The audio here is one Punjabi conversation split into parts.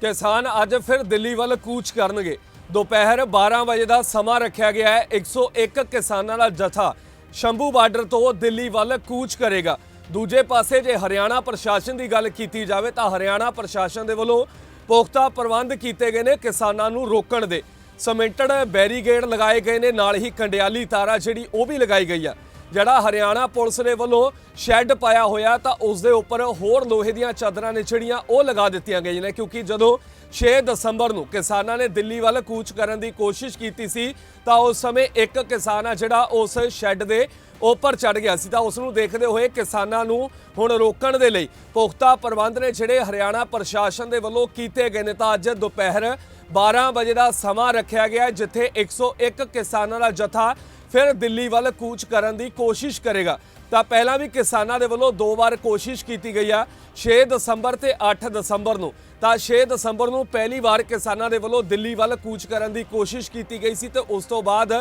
ਕਿਸਾਨ ਅੱਜ ਫਿਰ ਦਿੱਲੀ ਵੱਲ ਕੂਚ ਕਰਨਗੇ। ਦੁਪਹਿਰ 12 ਵਜੇ ਦਾ ਸਮਾਂ ਰੱਖਿਆ ਗਿਆ ਹੈ। 101 ਕਿਸਾਨਾਂ ਦਾ ਜਥਾ ਸ਼ੰਭੂ ਬਾਰਡਰ ਤੋਂ ਦਿੱਲੀ ਵੱਲ ਕੂਚ ਕਰੇਗਾ। ਦੂਜੇ ਪਾਸੇ ਜੇ ਹਰਿਆਣਾ ਪ੍ਰਸ਼ਾਸਨ ਦੀ ਗੱਲ ਕੀਤੀ ਜਾਵੇ ਤਾਂ ਹਰਿਆਣਾ ਪ੍ਰਸ਼ਾਸਨ ਦੇ ਵੱਲੋਂ ਪੁਖਤਾ ਪ੍ਰਬੰਧ ਕੀਤੇ ਗਏ ਨੇ ਕਿਸਾਨਾਂ ਨੂੰ ਰੋਕਣ ਦੇ। ਸਮਿੰਟਡ ਬੈਰੀਗੇਡ ਲਗਾਏ ਗਏ ਨੇ। ਨਾਲ ਹੀ ਕੰਡਿਆਲੀ ਤਾਰਾ ਜਿਹੜੀ ਉਹ ਵੀ ਲਗਾਈ ਗਈ ਆ। ਜਿਹੜਾ ਹਰਿਆਣਾ ਪੁਲਿਸ ਦੇ ਵੱਲੋਂ ਸ਼ੈੱਡ ਪਾਇਆ ਹੋਇਆ ਤਾਂ ਉਸ ਦੇ ਉੱਪਰ ਹੋਰ ਲੋਹੇ ਦੀਆਂ ਚਾਦਰਾਂ ਨੇ ਜਿਹੜੀਆਂ ਉਹ ਲਗਾ ਦਿੱਤੀਆਂ ਗਈਆਂ ਨੇ ਕਿਉਂਕਿ ਜਦੋਂ 6 ਦਸੰਬਰ ਨੂੰ ਕਿਸਾਨਾਂ ਨੇ ਦਿੱਲੀ ਵੱਲ ਕੂਚ ਕਰਨ ਦੀ ਕੋਸ਼ਿਸ਼ ਕੀਤੀ ਸੀ ਤਾਂ ਉਸ ਸਮੇਂ ਇੱਕ ਕਿਸਾਨ ਆ ਜਿਹੜਾ ਉਸ ਸ਼ੈੱਡ ਦੇ ਉੱਪਰ ਚੜ ਗਿਆ ਸੀ। ਤਾਂ ਉਸ ਨੂੰ ਦੇਖਦੇ ਹੋਏ ਕਿਸਾਨਾਂ ਨੂੰ ਹੁਣ ਰੋਕਣ ਦੇ ਲਈ ਪੁਖਤਾ ਪ੍ਰਬੰਧ ਨੇ ਜਿਹੜੇ ਹਰਿਆਣਾ ਪ੍ਰਸ਼ਾਸਨ ਦੇ ਵੱਲੋਂ ਕੀਤੇ ਗਏ ਨੇ। ਤਾਂ ਅੱਜ ਦੁਪਹਿਰ 12 ਵਜੇ ਦਾ ਸਮਾਂ ਰੱਖਿਆ ਗਿਆ ਹੈ, ਜਿੱਥੇ 101 ਕਿਸਾਨਾਂ ਦਾ ਜਥਾ ਫਿਰ ਦਿੱਲੀ ਵੱਲ ਕੂਚ ਕਰਨ ਦੀ ਕੋਸ਼ਿਸ਼ ਕਰੇਗਾ। ਤਾਂ ਪਹਿਲਾਂ ਵੀ ਕਿਸਾਨਾਂ ਦੇ ਵੱਲੋਂ ਦੋ ਵਾਰ ਕੋਸ਼ਿਸ਼ ਕੀਤੀ ਗਈ ਆ 6 ਦਸੰਬਰ ਤੇ 8 ਦਸੰਬਰ ਨੂੰ। ਤਾਂ 6 ਦਸੰਬਰ ਨੂੰ ਪਹਿਲੀ ਵਾਰ ਕਿਸਾਨਾਂ ਦੇ ਵੱਲੋਂ ਦਿੱਲੀ ਵੱਲ ਕੂਚ ਕਰਨ ਦੀ ਕੋਸ਼ਿਸ਼ ਕੀਤੀ ਗਈ ਸੀ ਤੇ ਉਸ ਤੋਂ ਬਾਅਦ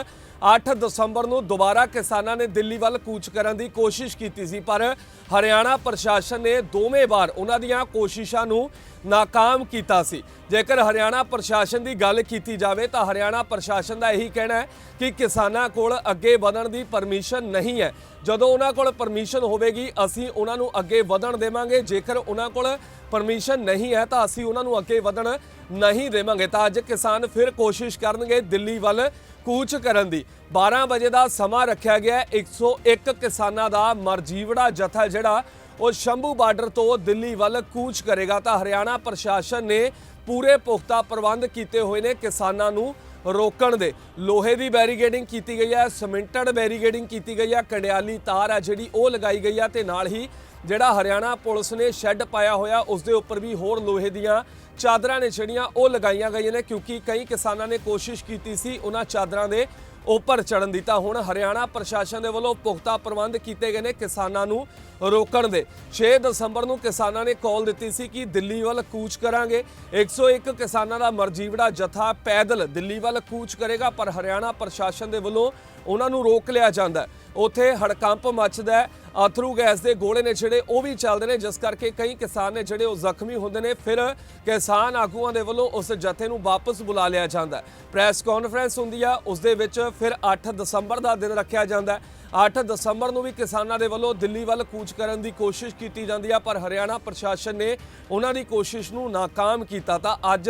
8 ਦਸੰਬਰ ਨੂੰ ਦੁਬਾਰਾ ਕਿਸਾਨਾਂ ਨੇ ਦਿੱਲੀ ਵੱਲ ਕੂਚ ਕਰਨ ਦੀ ਕੋਸ਼ਿਸ਼ ਕੀਤੀ ਸੀ। ਪਰ ਹਰਿਆਣਾ ਪ੍ਰਸ਼ਾਸਨ ਨੇ ਦੋਵੇਂ ਵਾਰ ਉਹਨਾਂ ਦੀਆਂ ਕੋਸ਼ਿਸ਼ਾਂ ਨੂੰ ਨਾਕਾਮ ਕੀਤਾ ਸੀ। ਜੇਕਰ ਹਰਿਆਣਾ ਪ੍ਰਸ਼ਾਸਨ ਦੀ ਗੱਲ ਕੀਤੀ ਜਾਵੇ ਤਾਂ ਹਰਿਆਣਾ ਪ੍ਰਸ਼ਾਸਨ ਦਾ ਇਹੀ ਕਹਿਣਾ ਹੈ ਕਿ ਕਿਸਾਨਾਂ ਕੋਲ ਅੱਗੇ ਵਧਣ ਦੀ ਪਰਮਿਸ਼ਨ ਨਹੀਂ ਹੈ। ਜਦੋਂ ਉਹਨਾਂ ਕੋਲ ਪਰਮਿਸ਼ਨ ਹੋਵੇਗੀ, ਅਸੀਂ ਉਹਨਾਂ ਨੂੰ ਅੱਗੇ ਵਧਣ ਦੇਵਾਂਗੇ। ਜੇਕਰ ਉਹਨਾਂ ਕੋਲ ਪਰਮਿਸ਼ਨ ਨਹੀਂ ਹੈ ਤਾਂ ਅਸੀਂ ਉਹਨਾਂ ਨੂੰ ਅੱਗੇ ਵਧਣ ਨਹੀਂ ਦੇਵਾਂਗੇ। ਤਾਂ ਅੱਜ ਕਿਸਾਨ ਫਿਰ ਕੋਸ਼ਿਸ਼ ਕਰਨਗੇ ਦਿੱਲੀ ਵੱਲ ਕੂਚ ਕਰਨ ਦੀ। 12 ਵਜੇ ਦਾ ਸਮਾਂ ਰੱਖਿਆ ਗਿਆ ਹੈ। 101 ਕਿਸਾਨਾਂ ਦਾ ਮਰਜੀਵੜਾ ਜਥਾ ਜਿਹੜਾ, ਉਹ ਸ਼ੰਭੂ ਬਾਰਡਰ ਤੋਂ ਦਿੱਲੀ ਵੱਲ ਕੂਚ ਕਰੇਗਾ। ਤਾਂ ਹਰਿਆਣਾ ਪ੍ਰਸ਼ਾਸਨ ਨੇ ਪੂਰੇ ਪੁਖਤਾ ਪ੍ਰਬੰਧ ਕੀਤੇ ਹੋਏ ਨੇ ਕਿਸਾਨਾਂ ਨੂੰ ਰੋਕਣ ਦੇ। ਲੋਹੇ ਦੀ ਬੈਰੀਗੇਡਿੰਗ ਕੀਤੀ ਗਈ ਹੈ, ਸਿਮੈਂਟਡ ਬੈਰੀਗੇਡਿੰਗ ਕੀਤੀ ਗਈ ਹੈ, ਕੰਡਿਆਲੀ ਤਾਰ ਹੈ ਜਿਹੜੀ ਉਹ ਲਗਾਈ ਗਈ ਹੈ ਤੇ ਨਾਲ ਹੀ ਜਿਹੜਾ ਹਰਿਆਣਾ ਪੁਲਿਸ ਨੇ ਸ਼ੈੱਡ ਪਾਇਆ ਹੋਇਆ, ਉਸ ਦੇ ਉੱਪਰ ਵੀ ਹੋਰ ਲੋਹੇ ਦੀਆਂ ਚਾਦਰਾਂ ਨੇ ਜਿਹੜੀਆਂ ਉਹ ਲਗਾਈਆਂ ਗਈਆਂ ਨੇ, ਕਿਉਂਕਿ ਕਈ ਕਿਸਾਨਾਂ ਨੇ ਕੋਸ਼ਿਸ਼ ਕੀਤੀ ਸੀ ਉਹਨਾਂ ਚਾਦਰਾਂ ਦੇ ਉੱਪਰ ਚੜਨ ਦੀ। ਤਾਂ ਹੁਣ ਹਰਿਆਣਾ ਪ੍ਰਸ਼ਾਸਨ ਦੇ ਵੱਲੋਂ ਪੁਖਤਾ ਪ੍ਰਬੰਧ ਕੀਤੇ ਗਏ ਨੇ ਕਿਸਾਨਾਂ ਨੂੰ ਰੋਕਣ ਦੇ। 6 ਦਸੰਬਰ ਨੂੰ ਕਿਸਾਨਾਂ ਨੇ ਕਾਲ ਦਿੱਤੀ ਸੀ ਕਿ ਦਿੱਲੀ ਵੱਲ ਕੂਚ ਕਰਾਂਗੇ। 101 ਕਿਸਾਨਾਂ ਦਾ ਮਰਜੀਵੜਾ ਜਥਾ ਪੈਦਲ ਦਿੱਲੀ ਵੱਲ ਕੂਚ ਕਰੇਗਾ, ਪਰ ਹਰਿਆਣਾ ਪ੍ਰਸ਼ਾਸਨ ਦੇ ਵੱਲੋਂ ਉਹਨਾਂ ਨੂੰ ਰੋਕ ਲਿਆ ਜਾਂਦਾ ਉੱਥੇ ਹੜਕੰਪ ਮੱਚਦਾ ਅਥਰੂ ਗੈਸ ਦੇ ਗੋਲੇ ਨੇ ਜਿਹੜੇ ਉਹ ਵੀ ਚੱਲਦੇ ਨੇ, ਜਿਸ ਕਰਕੇ ਕਈ ਕਿਸਾਨ ਨੇ ਜਿਹੜੇ ਉਹ ਜ਼ਖਮੀ ਹੁੰਦੇ ਨੇ, ਫਿਰ ਕਿਸਾਨ ਆਗੂਆਂ ਦੇ ਵੱਲੋਂ ਉਸ ਜਥੇ ਨੂੰ ਵਾਪਸ ਬੁਲਾ ਲਿਆ ਜਾਂਦਾ ਪ੍ਰੈਸ ਕਾਨਫਰੰਸ ਹੁੰਦੀ ਆ, ਉਸ ਦੇ ਵਿੱਚ ਫਿਰ 8 ਦਸੰਬਰ ਦਾ ਦਿਨ ਰੱਖਿਆ ਜਾਂਦਾ ਹੈ। 8 ਦਸੰਬਰ ਨੂੰ ਵੀ ਕਿਸਾਨਾਂ ਦੇ ਵੱਲੋਂ ਦਿੱਲੀ ਵੱਲ ਕੂਚ ਕਰਨ ਦੀ ਕੋਸ਼ਿਸ਼ ਕੀਤੀ ਜਾਂਦੀ ਆ, ਪਰ ਹਰਿਆਣਾ ਪ੍ਰਸ਼ਾਸਨ ਨੇ ਉਹਨਾਂ ਦੀ ਕੋਸ਼ਿਸ਼ ਨੂੰ ਨਾਕਾਮ ਕੀਤਾ ਤਾਂ ਅੱਜ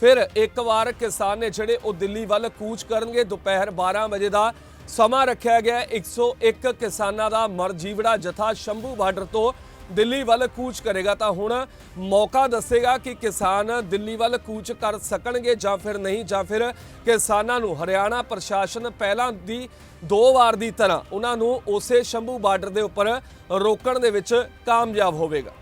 ਫਿਰ ਇੱਕ ਵਾਰ ਕਿਸਾਨ ਨੇ ਜਿਹੜੇ ਉਹ ਦਿੱਲੀ ਵੱਲ ਕੂਚ ਕਰਨਗੇ, ਦੁਪਹਿਰ 12 ਵਜੇ ਦਾ ਸਮਾਂ ਰੱਖਿਆ ਗਿਆ ਹੈ। 101 ਕਿਸਾਨਾਂ ਦਾ ਮਰਜੀਵੜਾ ਜਥਾ ਸ਼ੰਭੂ ਬਾਰਡਰ ਤੋਂ ਦਿੱਲੀ ਵੱਲ ਕੂਚ ਕਰੇਗਾ ਤਾਂ ਹੁਣ ਮੌਕਾ ਦੱਸੇਗਾ ਕਿ ਕਿਸਾਨ ਦਿੱਲੀ ਵੱਲ ਕੂਚ ਕਰ ਸਕਣਗੇ ਜਾਂ ਫਿਰ ਨਹੀਂ, ਜਾਂ ਫਿਰ ਕਿਸਾਨਾਂ ਨੂੰ ਹਰਿਆਣਾ ਪ੍ਰਸ਼ਾਸਨ ਪਹਿਲਾਂ ਦੀ ਦੋ ਵਾਰ ਦੀ ਤਰ੍ਹਾਂ ਉਹਨਾਂ ਨੂੰ ਉਸੇ ਸ਼ੰਭੂ ਬਾਰਡਰ ਦੇ ਉੱਪਰ ਰੋਕਣ ਦੇ ਵਿੱਚ ਕਾਮਯਾਬ ਹੋਵੇਗਾ